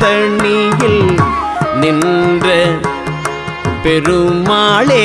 திருத்தணியில் நின்ற பெருமாளே.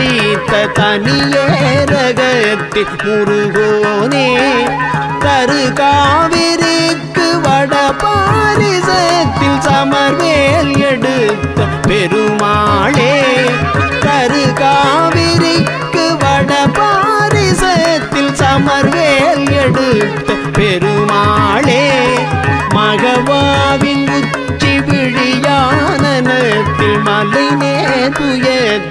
வைத்த தனியே ரகத்தில் முருகோனே தரு காவிரிக்கு வட பாரிசத்தில் சமர்வேல் எடுத்த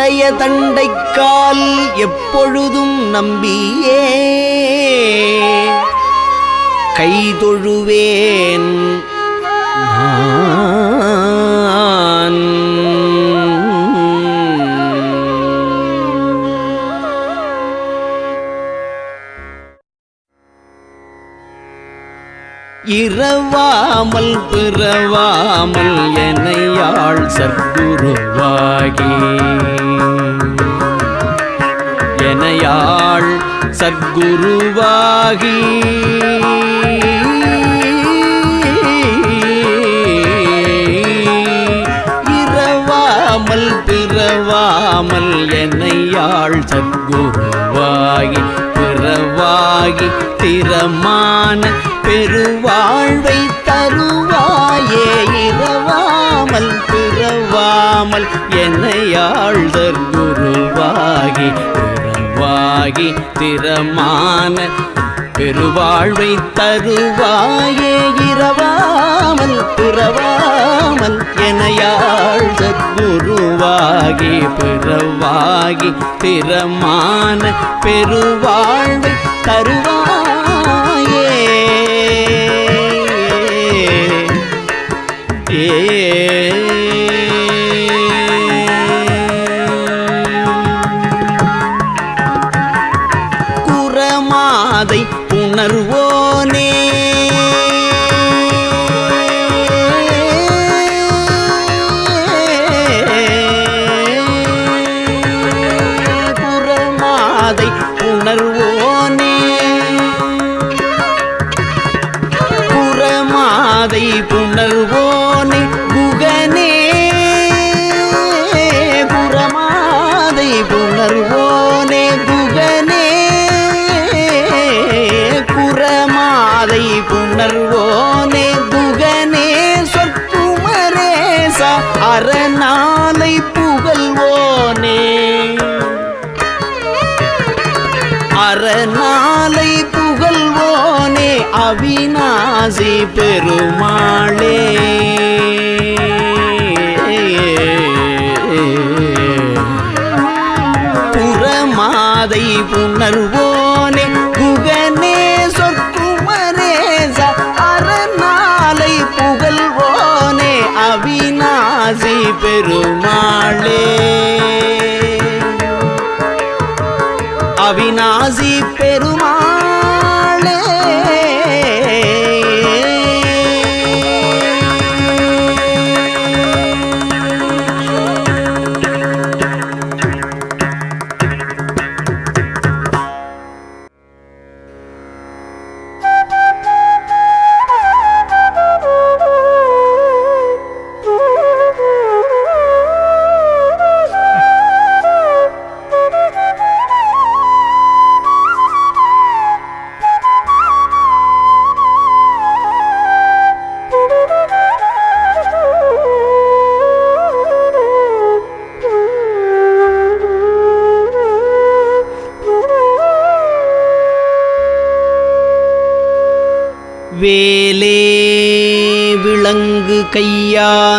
நின்னுடைய தண்டைக்கால் எப்பொழுதும் நம்பியே. கைதொழுவேன் இரவாமல் பிறவாமல் என்னையாள் சத்குருவாகி. எனையாள் சத்குருவாகி. இரவாமல் பிறவாமல் என்னையாள் சத்குருவாகி. பிறவாகி திறமான பெருவாழ்வை தருவாயே. இரவாமல் பிறவாமல் என்னையாள் தற்குருவாகி ஆகி திறமான பெருவாழ்வை தருவாயே இரவாமல் பிறவாமல் எனையாள் சத்குருவாகி பிறவாகி திறமான பெருவாழ்வை தருவாயே. ஏ புணர்வோனே. குரமாதை அரணாலை புகழ்வோனே அவிநாசி பெருமாளே. புறமாதை புணர்வோ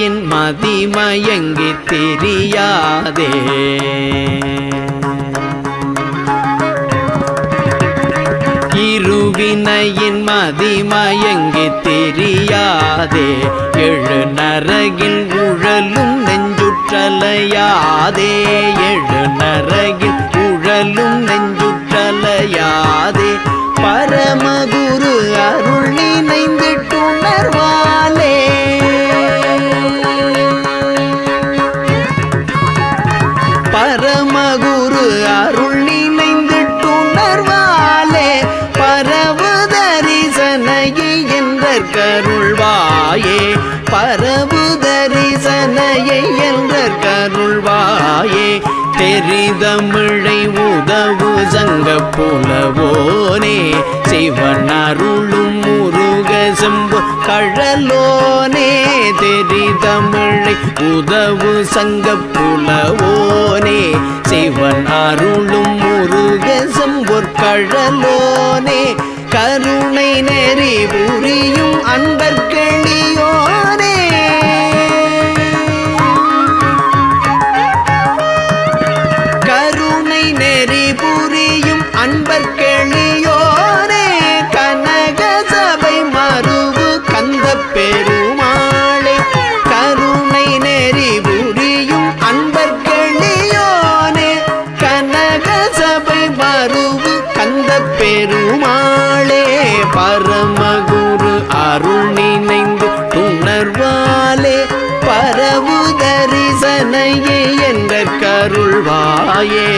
இருவினையின் மதிமயங்கி தெரியாதே. இருவினையின் மதிமயங்கி தெரியாதே. எழு நரகில் உழலும் நெஞ்சுற்றலையாதே. எழு நரகில் உழலும் நெஞ்சுற்றலையாதே. பரமகுரு அருள் நினைந்திட்டுணர்வாலே தாயே தெரிதமிழை உதவு சங்க புலவோனே சிவனருளும் முருக செம்பு கழலோனே தெரிதமிழை உதவு சங்க புலவோனே சிவன் அருளும் முருக செம்பொற் கழலோனே கருணை நெறி புரியும் அன்பர்களே தாயே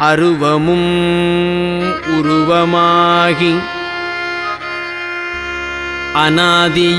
அருவமும் உருவமாகி அநாதியாய்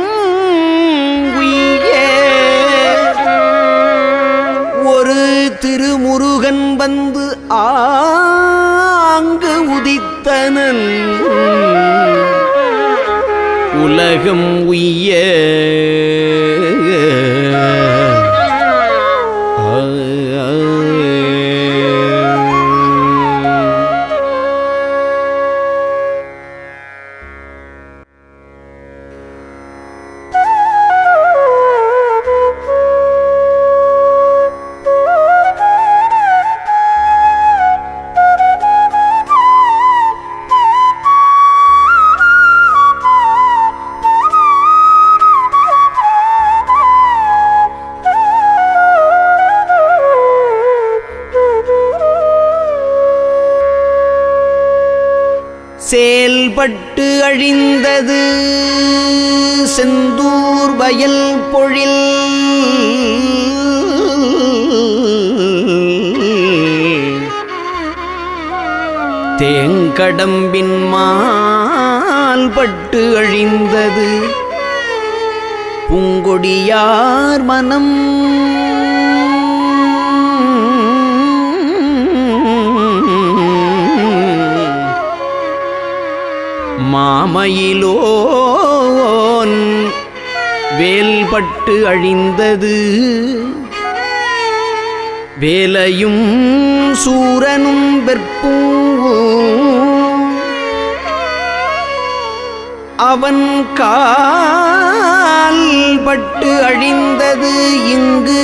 திருமுருகன் வந்து ஆங்கு உதித்தனன். உலகம் உய்ய செந்தூர் வயல் பொழில். தேங்கடம்பின் மால்பட்டு அழிந்தது. பூங்கொடியார் மனம். மாமயிலோன் வேல்பட்டு அழிந்தது. வேலையும் சூரனும் வெற்பும் அவன் கால்பட்டு அழிந்தது இங்கு.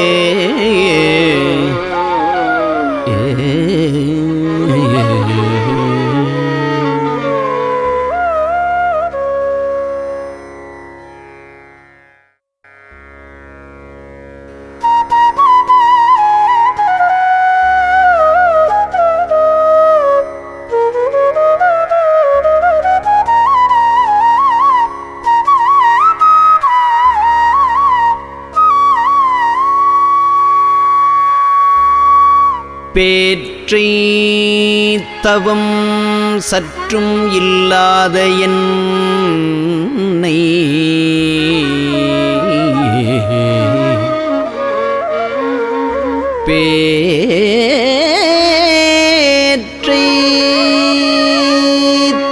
தவம் சற்றும் இல்லாத என்னை. பேற்றை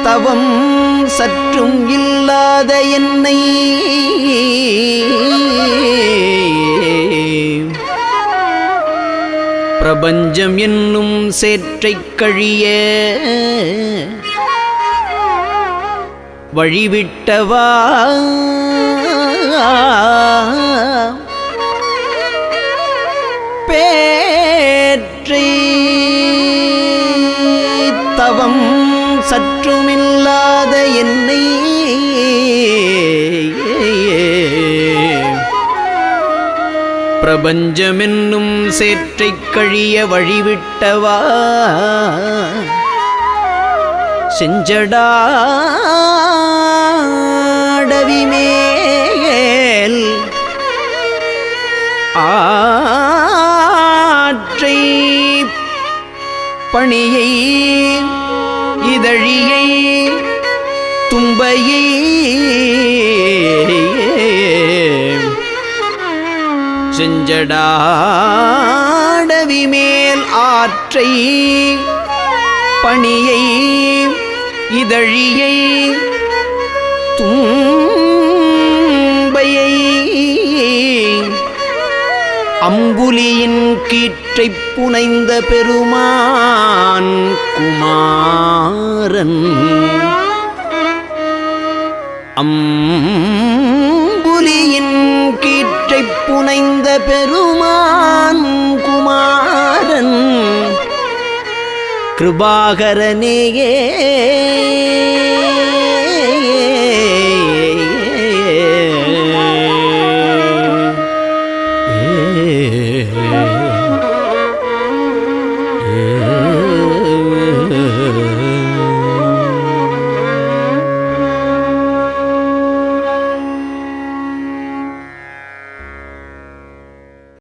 தவம் சற்றும் இல்லாத என்னை. பிரபஞ்சம் என்னும் சேற்றைக் கழிய வழிவிட்டவா? பேற்றை தவம் சற்றுமில்லாத என்னை பிரபஞ்சமென்னும் சேற்றை கழிய வழிவிட்டவா? செஞ்சடாடவிமேல் ஆற்றை பணியை இதழியை தும்பையை செஞ்சடா மேல் ஆற்றை பணியை இதழியை தும்பையை அம்புலியின் கீற்றைப் புனைந்த பெருமான் குமாரன். அம்புலியின் கீற்றைப் புனைந்த பெருமான் முருகன் கிருபாகரனேயே.